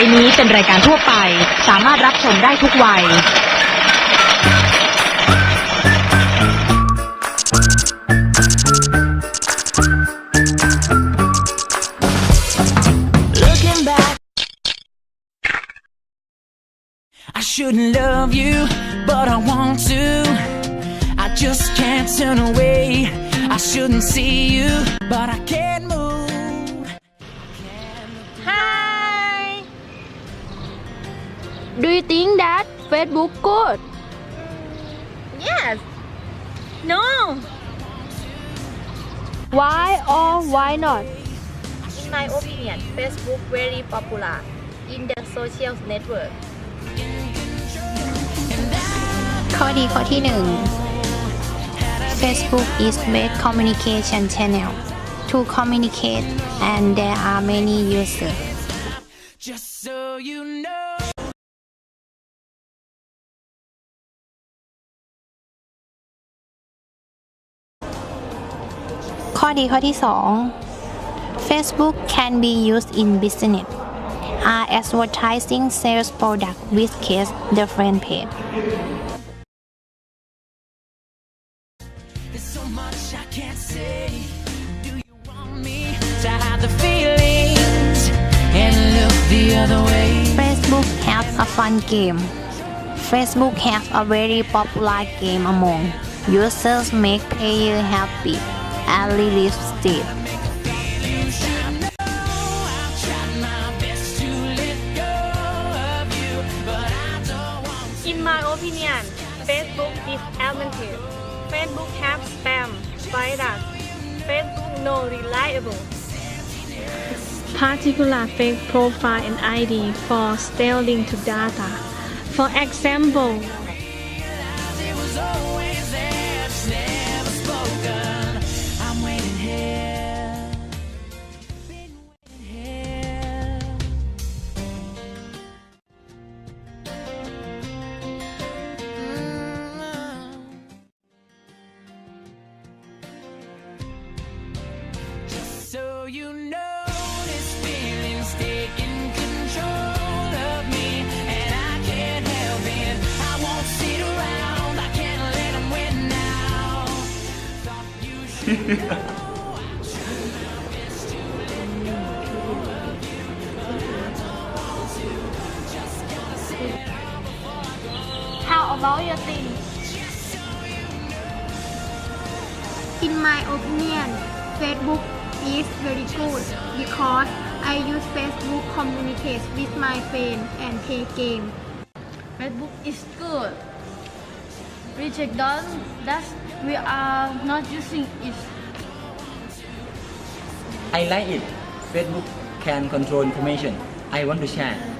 ไปนี้เป็นรายการทั่วไป สามารถรับชมได้ทุกวัย Looking back, I shouldn't love you, but I want to. I just can't turn away. I shouldn't see you, but I can't move. Do you think that Facebook good? Yes. No. Why or why not? In my opinion, Facebook very popular in the social network. ข้อดีข้อที่ 1 Facebook is best communication channel to communicate and there are many users Just so you know. ข้อดีข้อที่ 2 Facebook can be used in business are advertising sales product with case different page There's so much I can't say. Do you want me to hide the feelings and look the other way? Facebook has a fun game. Facebook has a very popular game among users make player happy and release state. You should know I've tried my best to let go of you, but I don't want to. In my opinion, Facebook is alternative. Facebook have spam, virus. Facebook no reliable. particular fake profile and ID for stealing to data. For example, How about your thing? In my opinion, Facebook is very good because I use Facebook communicate with my friends and play game. Facebook is good. We check down that we are not using it. I like it. Facebook can control information. I want to share.